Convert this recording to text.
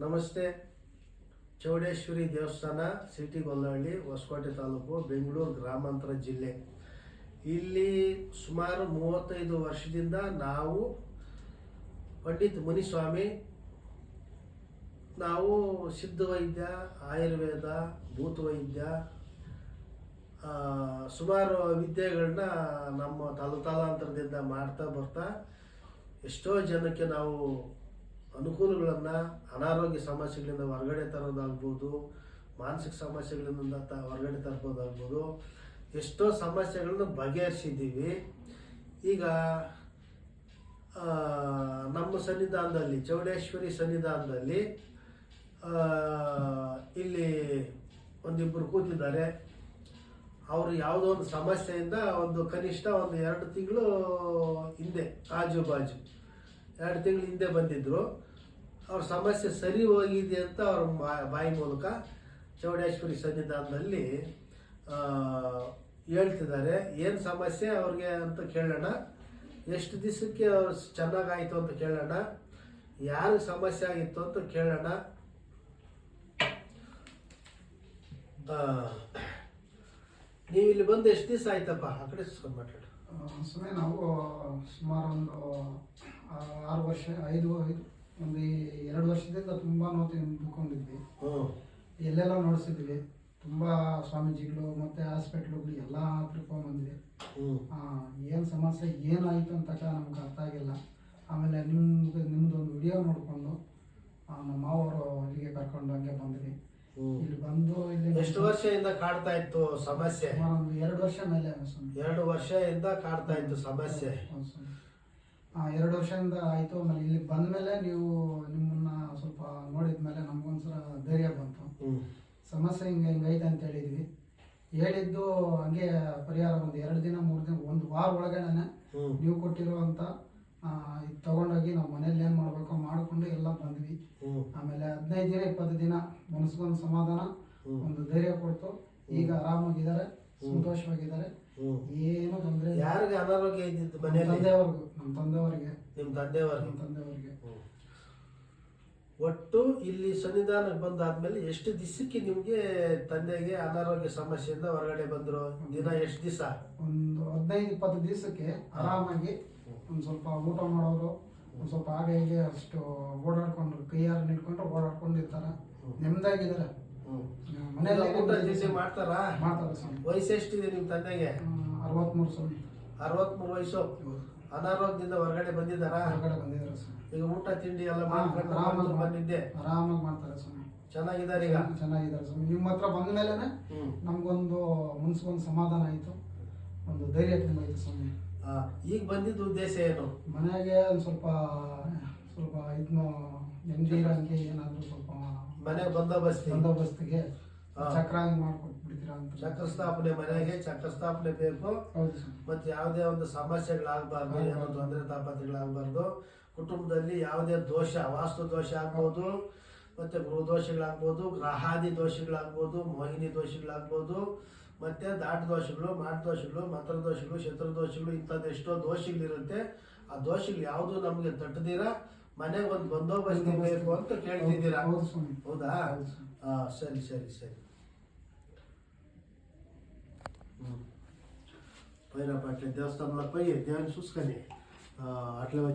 ನಮಸ್ತೆ. ಚೌಡೇಶ್ವರಿ ದೇವಸ್ಥಾನ ಸಿಟಿ ಗೊಲ್ಲಹಳ್ಳಿ ಹೊಸಕೋಟೆ ತಾಲೂಕು ಬೆಂಗಳೂರು ಗ್ರಾಮಾಂತರ ಜಿಲ್ಲೆ. ಇಲ್ಲಿ ಸುಮಾರು ಮೂವತ್ತೈದು ವರ್ಷದಿಂದ ನಾವು ಪಂಡಿತ್ ಮುನಿಸ್ವಾಮಿ ನಾವು ಸಿದ್ಧ ವೈದ್ಯ ಆಯುರ್ವೇದ ಭೂತ ವೈದ್ಯ ಆ, ಸುಮಾರು ವಿದ್ಯೆಗಳನ್ನ ನಮ್ಮ ತಲ ಮಾಡ್ತಾ ಬರ್ತಾ ಎಷ್ಟೋ ಜನಕ್ಕೆ ನಾವು ಅನುಕೂಲಗಳನ್ನು ಅನಾರೋಗ್ಯ ಸಮಸ್ಯೆಗಳಿಂದ ಹೊರಗಡೆ ತರೋದಾಗ್ಬೋದು, ಮಾನಸಿಕ ಸಮಸ್ಯೆಗಳಿಂದ ತ, ಹೊರಗಡೆ ತರ್ಬೋದಾಗ್ಬೋದು, ಎಷ್ಟೋ ಸಮಸ್ಯೆಗಳನ್ನ ಬಗೆಹರಿಸಿದ್ದೀವಿ. ಈಗ ನಮ್ಮ ಸನ್ನಿಧಾನದಲ್ಲಿ, ಚೌಡೇಶ್ವರಿ ಸನ್ನಿಧಾನದಲ್ಲಿ ಇಲ್ಲಿ ಒಂದಿಬ್ಬರು ಕೂತಿದ್ದಾರೆ. ಅವರು ಯಾವುದೋ ಒಂದು ಸಮಸ್ಯೆಯಿಂದ ಒಂದು ಕನಿಷ್ಠ ಒಂದು ಎರಡು ತಿಂಗಳು ಹಿಂದೆ, ಆಜು ಬಾಜು, ಎರಡು ತಿಂಗಳು ಹಿಂದೆ ಬಂದಿದ್ರು. ಅವ್ರ ಸಮಸ್ಯೆ ಸರಿ ಹೋಗಿದೆ ಅಂತ ಅವ್ರ ಬಾಯಿ ಮೂಲಕ ಚೌಡೇಶ್ವರಿ ಸನ್ನಿಧಾನದಲ್ಲಿ ಹೇಳ್ತಿದ್ದಾರೆ. ಏನು ಸಮಸ್ಯೆ ಅವ್ರಿಗೆ ಅಂತ ಕೇಳೋಣ. ಎಷ್ಟು ದಿವಸಕ್ಕೆ ಅವ್ರು ಚೆನ್ನಾಗಾಯಿತು ಅಂತ ಕೇಳೋಣ. ಯಾರು ಸಮಸ್ಯೆ ಆಗಿತ್ತು ಅಂತ ಕೇಳೋಣ. ನೀವು ಇಲ್ಲಿ ಬಂದು ಎಷ್ಟು ದಿವಸ ಆಯ್ತಪ್ಪ? ಆ ಕಡೆ ಮಾತಾಡು. ಸುಮ್ಮನೆ ನಾವು ಸುಮಾರು ಒಂದು ಆರು ವರ್ಷ, ಐದು ಐದು, ಒಂದು ವರ್ಷದಿಂದ ತುಂಬ ನೋವು ತಿಂದ್ಕೊಂಡಿದ್ವಿ ಎಲ್ಲೆಲ್ಲ ನೋಡಿಸಿದ್ವಿ. ತುಂಬ ಸ್ವಾಮೀಜಿಗಳು ಮತ್ತೆ ಹಾಸ್ಪಿಟ್ಲುಗಳು ಎಲ್ಲ ತಿಳ್ಕೊಂಬಂದ್ವಿ ಹ್ಞೂ ಏನು ಸಮಸ್ಯೆ ಏನಾಯಿತು ಅಂತ ನಮ್ಗೆ ಅರ್ಥ ಆಗಿಲ್ಲ. ಆಮೇಲೆ ನಿಮ್ದು ನಿಮ್ಮದು ಒಂದು ವಿಡಿಯೋ ನೋಡಿಕೊಂಡು ನಮ್ಮ ಮಾವರು ಇಲ್ಲಿಗೆ ಕರ್ಕೊಂಡು ಹಂಗೆ ಬಂದ್ವಿ. ಇಲ್ಲಿ ಬಂದು ಇಲ್ಲಿ ಎಷ್ಟು ವರ್ಷದಿಂದ ಕಾಡ್ತಾ ಇತ್ತು ಸಮಸ್ಯೆ? ಒಂದು ಎರಡು ವರ್ಷ ಮೇಲೆ ಎರಡು ವರ್ಷದಿಂದ ಕಾಡ್ತಾ ಇತ್ತು ಸಮಸ್ಯೆ. ಎರಡು ವರ್ಷದಿಂದ ಆಯಿತು. ಆಮೇಲೆ ಇಲ್ಲಿ ಬಂದ ಮೇಲೆ ನೀವು ಸಮಸ್ಯೆ ಹಿಂಗೆ ಹಿಂಗೈತೆ ಅಂತ ಹೇಳಿದ್ವಿ. ಹೇಳಿದ್ದು ಹಂಗೆ ಪರಿಹಾರ ಒಂದು ಎರಡು ದಿನ ಮೂರು ದಿನ ಒಂದು ವಾರ ಒಳಗಡೆನೆ ನಾನು ನೀವು ಕೊಟ್ಟಿರುವಂತ ಇದು ತಗೊಂಡೋಗಿ ನಾವು ಮನೇಲಿ ಏನು ಮಾಡಬೇಕು ಮಾಡಿಕೊಂಡು ಎಲ್ಲ ಬಂದ್ವಿ. ಆಮೇಲೆ ಹದಿನೈದು ದಿನ ಇಪ್ಪತ್ತು ದಿನ ಮನಸ್ಸಿಗೊಂದು ಸಮಾಧಾನ ಒಂದು ಧೈರ್ಯ ಕೊಡ್ತು. ಈಗ ಆರಾಮಾಗಿದ್ದಾರೆ ಸಂತೋಷವಾಗಿದ್ದಾರೆ. ಏನು ತೊಂದರೆ ಯಾರಿಗೆ ಅನಾರೋಗ್ಯ ನಮ್ಮ ಮನೆಯಲ್ಲಿ ತಂದೆಯವ್ರಿಗೂ ನಮ್ಮ ತಂದೆಯವರಿಗೆ. ನಿಮ್ಮ ತಂದೆಯವರು ನಮ್ಮ ತಂದೆಯವರಿಗೆ. ಒಟ್ಟು ಇಲ್ಲಿ ಸನ್ನಿಧಾನಕ್ಕೆ ಬಂದಾದ್ಮೇಲೆ ಎಷ್ಟು ದಿವಸಕ್ಕೆ ನಿಮ್ಗೆ ತಂದೆಗೆ ಅನಾರೋಗ್ಯ ಸಮಸ್ಯೆಯಿಂದ ಹೊರಗಡೆ ಬಂದ್ರು? ದಿನ ಎಷ್ಟು ದಿವಸ ಒಂದು ಹದಿನೈದು ಇಪ್ಪತ್ತು ದಿವಸಕ್ಕೆ ಆರಾಮಾಗಿ ಒಂದು ಸ್ವಲ್ಪ ಊಟ ಮಾಡೋದು ಒಂದು ಸ್ವಲ್ಪ ಆಗ ಹೀಗೆ ಅಷ್ಟು ಓಡಾಡ್ಕೊಂಡು ಕೈಯಾರು ನಿಟ್ಕೊಂಡು ಓಡಾಡ್ಕೊಂಡು ಇರ್ತಾರೆ ನೆಮ್ಮದಾಗಿದ್ದಾರೆ ಮನೆಯಲ್ಲಿ ಊಟ ತಿಂಡಿ ಮಾಡ್ತಾರಾ? ಮಾಡ್ತಾರೆ ಸರ್ ವಯಸ್ಸು ಎಷ್ಟಿದೆ ನಿಮ್ಮ ತಂದೆಗೆ ಅರವತ್ಮೂರು ಸ್ವಾಮಿ. ಅರವತ್ಮೂರು ವಯಸ್ಸು. ಅನಾರೋಗ್ಯದಿಂದ ಹೊರಗಡೆ ಬಂದಿದ್ದಾರಾ? ಹೊರಗಡೆ ಬಂದಿದ್ದಾರೆ ಸ್ವಾಮಿ. ಈಗ ಊಟ ತಿಂಡಿ ಎಲ್ಲ ಮಾಡ್ಕೊಂಡು ಆರಾಮಾಗಿ ಬಂದಿದ್ದೆ. ಆರಾಮಾಗಿ ಮಾಡ್ತಾರೆ ಸ್ವಾಮಿ. ಚೆನ್ನಾಗಿದ್ದಾರೆ ಈಗ? ಚೆನ್ನಾಗಿದ್ದಾರೆ ಸ್ವಾಮಿ. ನಿಮ್ಮ ಹತ್ರ ಬಂದ ಮೇಲೆನೆ ನಮಗೊಂದು ಮನ್ಸಿಗೊಂದು ಸಮಾಧಾನ ಆಯಿತು. ಒಂದು ಧೈರ್ಯ ತುಂಬಾಯಿತು ಸ್ವಾಮಿ. ಈಗ ಬಂದಿದ್ದ ಉದ್ದೇಶ ಏನು? ಮನೆಗೆ ಒಂದು ಸ್ವಲ್ಪ ಸ್ವಲ್ಪ ಇದನ್ನು ನೆಮ್ಮದಿ ಇರೋಂಗೆ ಏನಾದರೂ ಸ್ವಲ್ಪ ಮನೆಗೆ ಬಂದೋಬಸ್ತಿ ಬಂದೋಬಸ್ತಿಗೆ. ಚಕ್ರ ಚಕ್ರಸ್ಥಾಪನೆ ಮಾಡ್ಕೊಟ್ಬಿಡ್ತೀರಾ ಅಂತ. ಚಕ್ರ ಸ್ಥಾಪನೆ ಮನೆಗೆ ಚಕ್ರಸ್ಥಾಪನೆ ಬೇಕು. ಮತ್ತೆ ಯಾವುದೇ ಒಂದು ಸಮಸ್ಯೆಗಳಾಗಬಾರ್ದು ಏನೋ ತೊಂದರೆ ತಾಪತ್ರೆಗಳಾಗಬಾರ್ದು. ಕುಟುಂಬದಲ್ಲಿ ಯಾವುದೇ ದೋಷ ವಾಸ್ತು ದೋಷ ಆಗ್ಬೋದು ಮತ್ತೆ ಗೃಹ ದೋಷಗಳಾಗ್ಬೋದು ಗ್ರಹಾದಿ ದೋಷಗಳಾಗ್ಬೋದು ಮೋಹಿನಿ ದೋಷಗಳಾಗ್ಬೋದು ಮತ್ತೆ ದಾಟ ದೋಷಗಳು ಮಾಟ ದೋಷಗಳು ಮಂತ್ರ ದೋಷಗಳು ಶತ್ರು ದೋಷಗಳು ಇಂಥದ್ದು ಎಷ್ಟೋ ದೋಷಗಳಿರುತ್ತೆ. ಆ ದೋಷಗಳು ಯಾವುದು ನಮಗೆ ತಟ್ಟದಿರ ಮನೆಗೆ ಒಂದು ಬಂದೋಬಸ್ತಿ. ಬೇಕು ಅಂತ ಕೇಳ್ತಿದ್ದೀರಾ? ಹೌದು ಸರಿ ಸರಿ ಸರಿ. పైన అట్లా దేవస్థానంలో పోయి దేవుని చూసుకొని అట్లా